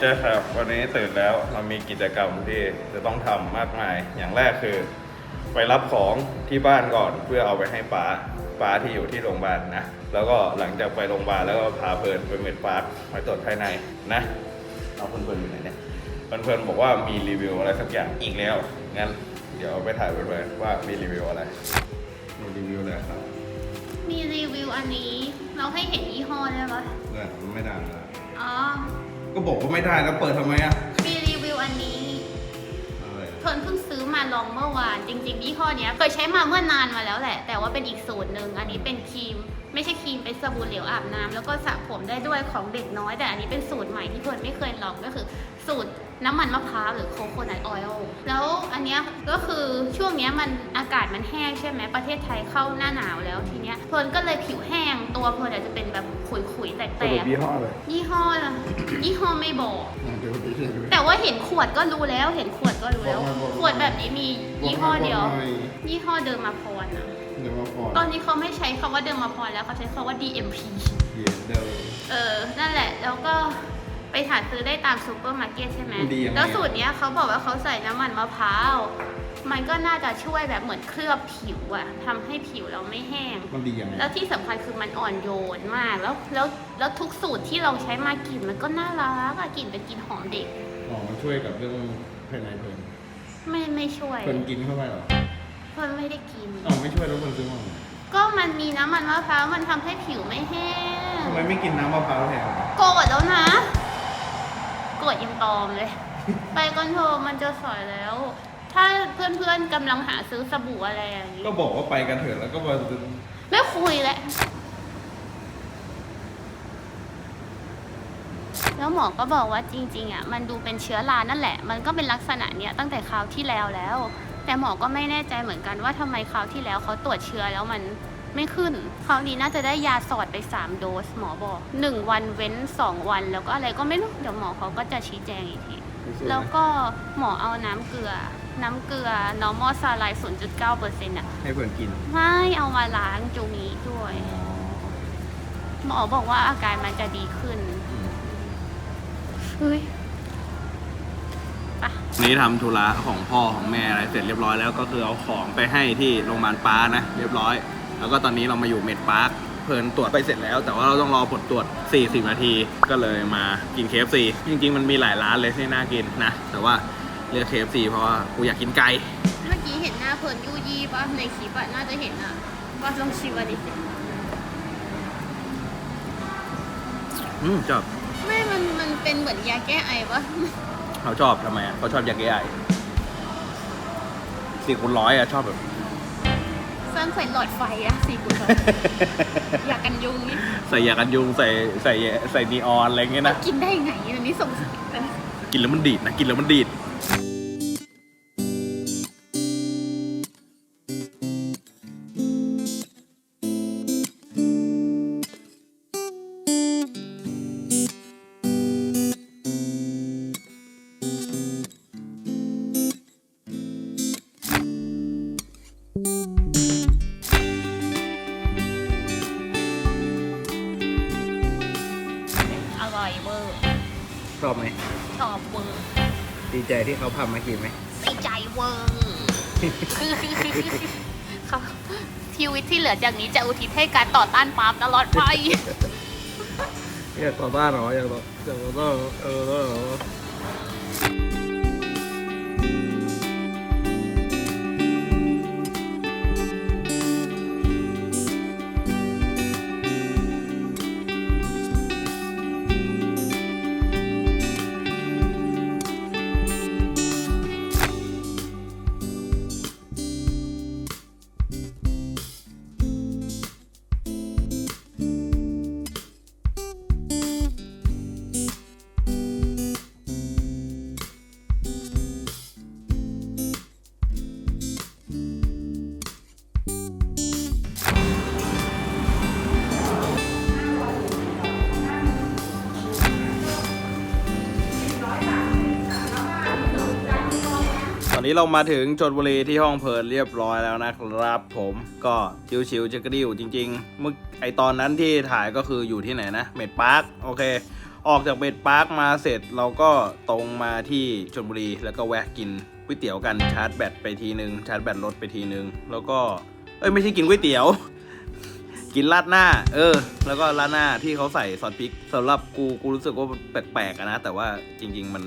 เจ้าครับ วันนี้ตื่นแล้วเรามีกิจกรรมที่จะต้องทำมากมาย อย่างแรกคือ ไปรับของที่บ้านก่อนเพื่อเอาไปให้ป้าป้าที่อยู่ที่โรงพยาบาลนะ แล้วก็หลังจากไปโรงพยาบาลแล้วก็พาเพลินไปเมดปาร์คมาตรวจภายในนะเอาเพลินๆอยู่ไหนเนี่ยเพลินๆบอกว่ามีรีวิวอะไรสักอย่างอีกแล้วงั้นเดี๋ยวเอาไปถ่ายเพลินๆว่ามีรีวิวอะไรมีรีวิวอะไรครับมีรีวิวอันนี้เราให้เห็นยี่ห้อได้ปะเนี่ยมันไม่ได้นะอ๋อ ก็บอกว่าไม่ได้แล้วเปิดทำไมอะมีรีวิวอันนี้อะไรอะเพิ่นเพิ่งซื้อมาลองเมื่อวาน จริงๆยี่ห้อเนี้ยเคยใช้มาเมื่อนานมาแล้วแหละ แต่ว่าเป็นอีกสูตรหนึ่งอันนี้เป็นครีม ไม่ใช่ครีมเป็นสบู่เหลวอาบน้ำแล้วก็สระผมได้ด้วยของเด็กน้อย แต่อันนี้เป็นสูตรใหม่ที่เพิ่นไม่เคยลองก็คือ สูตร น้ำมันมะพร้าวหรือโคโคนัทออยล์แล้วอันเนี้ยก็คือช่วงเนี้ยมันอากาศมันแห้งใช่ไหมประเทศไทยเข้าหน้าหนาวแล้วทีเนี้ยเพิ่นก็เลยผิวแห้งตัวเพิ่นอาจจะเป็นแบบขุยๆแตสรุปกยี่ห้อเลยๆยี่ห้อละยี่ห้อไม่บอกเดี๋ยวไปเช็คดู แต่ว่าเห็นขวดก็รู้แล้ว เห็นขวดก็รู้แล้ว บอกมาบอกมา ขวดแบบนี้มียี่ห้อเดียวบอกหน่อยยี่ห้อเดิมมาพรนะเดี๋ยวมาก่อนตอนนี้เขาไม่ใช้คำว่าเดิมมาพรแล้วเขาใช้คำว่า DMP เย็นเดิม เออ นั่นแหละ แล้วก็ ไปหาซื้อได้ตามซูเปอร์มาร์เก็ตใช่ไหมมันดียังไง แล้วสูตรเนี้ยเขาบอกว่าเขาใส่น้ำมันมะพร้าว มันก็น่าจะช่วยแบบเหมือนเคลือบผิวอะทำให้ผิวเราไม่แห้ง มันดียังไง แล้วที่สำคัญคือมันอ่อนโยนมาก แล้วแล้วแล้วทุกสูตรที่เราใช้มากลิ่นมันก็น่ารักอะกลิ่นเป็นกลิ่นหอมเด็ก อ๋อ มันช่วยกับเรื่องภายในเพลินไม่ไม่ช่วยเพลินกินเข้าไปเหรอเพิ่นไม่ได้กิน อ๋อไม่ช่วยแล้วเพลินซื้อมาทำไมก็มันมีน้ำมันมะพร้าวมันทำให้ผิวไม่แห้งทำไมไม่กินน้ำมะพร้าวแทนโกรธแล้วนะ โกรธยังตอมเลย ไปกันเถอะมันจะสอยแล้ว ถ้าเพื่อนๆกำลังหาซื้อสบู่อะไรอย่างนี้ก็บอกว่าไปกันเถอะแล้วก็มาไม่คุยแล้วแล้วหมอก็บอกว่าจริงๆอะมันดูเป็นเชื้อรานั่นแหละ มันก็เป็นลักษณะเนี้ยตั้งแต่คราวที่แล้วแล้ว แต่หมอก็ไม่แน่ใจเหมือนกันว่าทำไมคราวที่แล้วเขาตรวจเชื้อแล้วมัน ไม่ขึ้น คราวนี้น่าจะได้ยาสอดไป 3 โดส หมอบอก 1 วันเว้น 2 วัน แล้วก็อะไรก็ไม่รู้ เดี๋ยวหมอเขาก็จะชี้แจงอีกที แล้วก็หมอเอาน้ำเกลือ น้ำเกลือ normal saline 0.9%อะให้เพลินกิน ไม่เอามาล้างจูนี้ด้วย หมอบอกว่าอาการมันจะดีขึ้นเฮ้ยไปะนี้ทำธุระของพ่อของแม่อะไรเสร็จเรียบร้อยแล้วก็คือเอาของไปให้ที่โรงพยาบาลป้านะ เรียบร้อย แล้วก็ตอนนี้เรามาอยู่เมดพาร์คเพลินตรวจไปเสร็จแล้ว แต่ว่าเราต้องรอผลตรวจ 40 นาที ก็เลยมากิน KFC จริง ๆ มันมีหลายร้านเลยที่น่ากินนะ แต่ว่าเลือก KFC เพราะว่ากูอยากกินไก่เมื่อกี้เห็นหน้าเพลินยูยี่ป่ะในคลิปอะน่าจะเห็นอะว่าลองชิมอันนี้สิอืมชอบไม่มันมันเป็นเหมือนยาแก้ไอปะเขาชอบทำไมอะเขาชอบยาแก้ไอสี่คูณร้อยอะชอบแบบ สร้างใส่หลอดไฟอะสี่กุลอยากกันยุงนี่ใส่ยากันยุงใส่ใส่ใส่นีออนอะไรเงี้ยนะ กินได้ไงอันนี้สงสัยแต่กินแล้วมันดีดนะ กินแล้วมันดีด อบไหมชอบเวอร์ดีใจที่เขาพามากินไหมดีใจเวอร์เขาชีวิตที่เหลือจากนี้จะอุทิศให้การต่อต้านปาล์มตลอดไปอยากต่อต้านเหรออยากต่ออยากต่อต้านเหรอเอ นี้เรามาถึงชนบุรีที่ห้องเพลินเรียบร้อยแล้วนะครับ ผมก็ชิวๆจะกระดิ่วจริงๆเมื่อไอตอนนั้นที่ถ่ายก็คืออยู่ที่ไหนนะเมดพาร์คโอเค ออกจากเบดปาร์คมาเสร็จเราก็ตรงมาที่ชลบุรีแล้วก็แวะกินก๋วยเตี๋ยวกันชาร์จแบตไปทีนึงชาร์จแบตรถไปทีนึงแล้วก็เอ้ยไม่ใช่กินก๋วยเตี๋ยว กินราดหน้า เออ แล้วก็ราดหน้าที่เขาใส่ซอสพริกสำหรับกูกูรู้สึกว่าแปลกๆนะแต่ว่าจริง ๆ มัน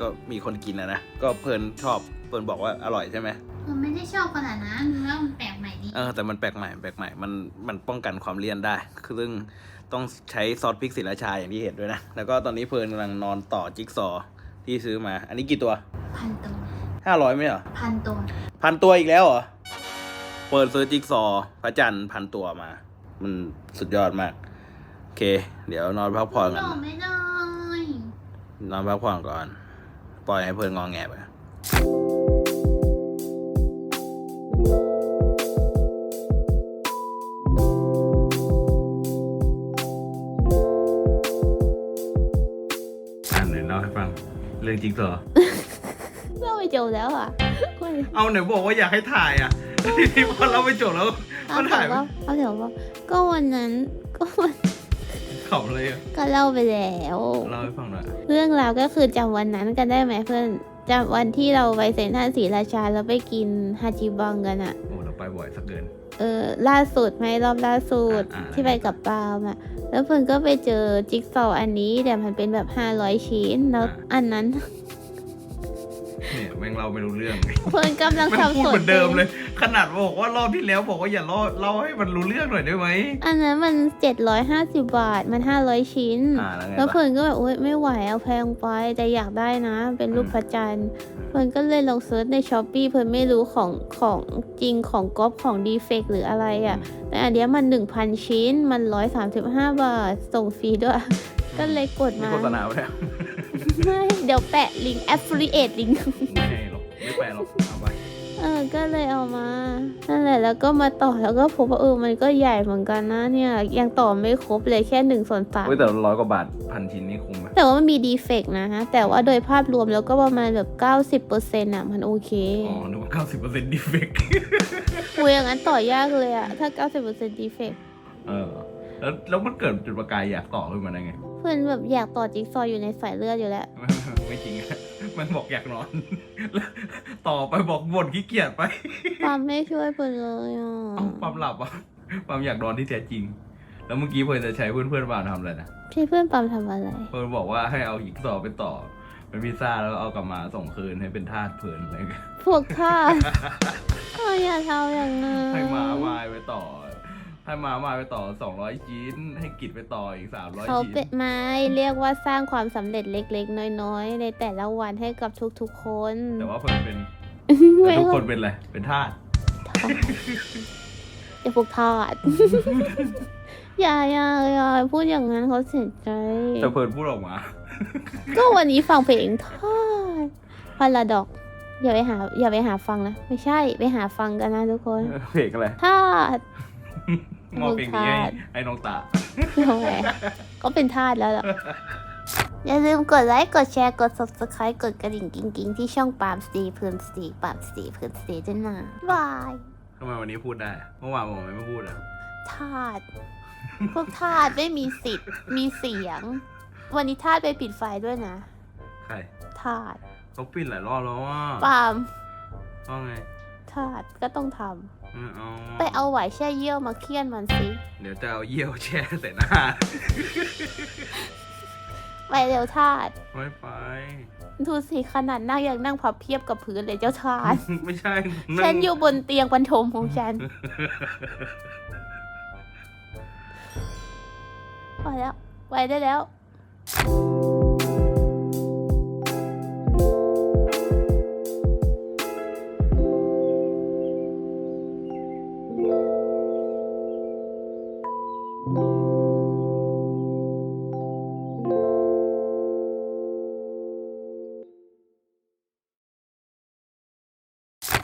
ก็มีคนกินอะนะ ก็เพลินชอบเพลินบอกว่าอร่อยใช่ไหมมันไม่ได้ชอบขนาดนั้นเนื้อมันแปลกใหม่ดีเออแต่มันแปลกใหม่แปลกใหม่มันมันป้องกันความเลี่ยนได้คือซึ่งต้องใช้ซอสพริกศิลาชาอย่างที่เห็นด้วยนะ แล้วก็ตอนนี้เพลินกำลังนอนต่อจิ๊กซอว์ที่ซื้อมา อันนี้กี่ตัวพันตัวห้าร้อยไหมเหรอพันตัวพันตัวอีกแล้วเหรอเปิดซื้อจิ๊กซอว์พระจันทร์พันตัวมา มันสุดยอดมาก โอเค เดี๋ยวนอนพักผ่อนกันนอนไม่ได้ นอนพักผ่อนก่อน ปล่อยให้เพลินงองแงไปอ่านเลยเล่าให้ฟัง เรื่องจิ๊กซอว์เล่าไปจบแล้วอะเอาไหนบอกว่าอยากให้ถ่ายอะทีนี้พอเราไปจบแล้ว เอาก็เถถ่ายอะว่าเอาเถอะว่าก็วันนั้นก็วัน ขำเลยอะก็เล่าไปแล้ว เล่าให้ฟังหน่อยเรื่องราวก็คือจำวันนั้นกันได้ไหมเพื่อนจำวันที่เราไปเซ็นทรัลศรีราชาแล้วไปกินฮาจิบังกันอะโอ้เราไปบ่อยสักเกินเออล่าสุดไหมรอบล่าสุดอ่าอ่า ที่ไปกับปาล์มอะแล้วเพื่อนก็ไปเจอจิ๊กซอว์อันนี้แต่มันเป็นแบบ 500 ชิ้นแล้วอันนั้น เนี่ยแม่งเราไม่รู้เรื่อง เพื่อนกำลังแม่งสับพูดสนเหมือนเดิมเลย ขนาดบอกว่ารอบที่แล้วบอกว่าอย่าเล่าเล่าให้มันรู้เรื่องหน่อยได้ไหมอันนั้นมัน 750 บาทมัน 500 ชิ้น อ่าแล้วไงแล้วต่อเพื่อนก็แบบโอ๊ยไม่ไหวเอาแพงไปแต่อยากได้นะ เป็นรูปอืมพระจันทร์เพื่อนก็เลยลองเซิร์ชในช้อปปีเพื่อนไม่รู้ของของจริงของก๊อปของดีเฟกหรืออะไรอะ่ะ แต่อันเนี้ยมัน 1,000 ชิ้นมัน 135 บาท ส่งฟรีด้วย ก็เลยกดมีมา โฆษณาไปแล้ว ไม่ เดี๋ยวแปะลิงก์ affiliate ลิงก์ ไม่ให้หรอกไม่แปลหรอกเอาไปเออ ก็เลยเอามา นั่นแหละ แล้วก็มาต่อ แล้วก็พบว่าเออ มันก็ใหญ่เหมือนกันนะเนี่ย ยังต่อไม่ครบเลยแค่หนึ่งส่วนสามเฮ้ยแต่ร้อยกว่าบาทพันชิ้นนี่คุ้มไหมแต่ว่ามันมีดีเฟกต์นะฮะ แต่ว่าโดยภาพรวมแล้วก็ประมาณแบบ90%อะ มันโอเคอ๋อนึกว่าเก้าสิบเปอร์เซ็นต์ดีเฟกโอ้ยอย่างนั้นต่อยากเลยอะถ้า90%ดีเฟกต์เออ แล้วแล้วมันเกิดจุดประกายอยากต่อขึ้นมาได้ไง เพื่อนแบบอยากต่อจิ๊กซอว์อยู่ในสายเลือดอยู่แล้ว ไม่ไม่ไม่จริงอะ มันบอกอยากนอนแล้วต่อไปบอกบ่นขี้เกียจไปปามไม่ช่วยเพื่อนเลยอะเอ้าความหลับอะความอยากนอนที่แท้จริง แล้วเมื่อกี้เพื่อนจะใช้เพื่อนเพื่อนๆบ้านทำอะไรนะพี่เพื่อนปามทำอะไร เพื่อนบอกว่าให้เอาหิกซอไปต่อ เป็นพิซซ่าแล้วเอากลับมาส่งคืนให้เป็นทาสเพื่อนอะไรเงี้ยพวกข้าเอออย่าทำอย่างนั้นให้มามาไปต่อ ให้มามาไปต่อสองร้อยชิ้น ให้กิจไปต่ออีกสามร้อยเขาชิ้น เป็นไม้เรียกว่าสร้างความสำเร็จเล็กๆ น้อยๆ ในแต่ละวันให้กับทุกๆ คนแต่ว่าเพื่อนเป็นไม่ทุกว่าคนเป็นอะไร เป็นทาสไอ้พวกทาสอย่าอย่าอย่าพูดอย่างนั้นเขาเสียใจ แต่เพื่อนพูดออกมา ก็วันนี้ฟังเพลงทาสพาราดอกอย่าไปหาอย่าไปหาฟังนะ ไม่ใช่ไปหาฟังกันนะทุกคน เพลงอะไรทาส มอบเพลงนี้ให้ทาสให้น้องตาทำไมก็เป็นทาสแล้วล่ะ อย่าลืมกดไลค์ กดแชร์ กด subscribe กดกระดิ่งกิ๊งๆ ที่ช่องปาล์มสตีเพื่อนสตีปาล์มสตีเพื่อนสตีด้วยนะบายทำไมวันนี้พูดได้ เมื่อวานผมไม่พูดอะทาสพวกทาสไม่มีสิทธิ์ มีเสียง วันนี้ทาสไปปิดไฟด้วยนะ ใครทาสเขาปิดหลายรอบแล้วว่าปาล์มว่าไง ทาสก็ต้องทไม่ เอาำไปเอาไหวายแช่เยี่ยวมาเคี่ยนมันสิเดี๋ยวจะเอาเยี่ยวแช่ใส่หน้า ไปเร็วทาสไม่ไป ดูสิขนาดนั่งยังนั่งพับเพียบกับพื้นเลยเจ้าทาสไม่ใช่ฉันอยู่บนเตียงบรรทมของฉันไปแล้วไปได้แล้ว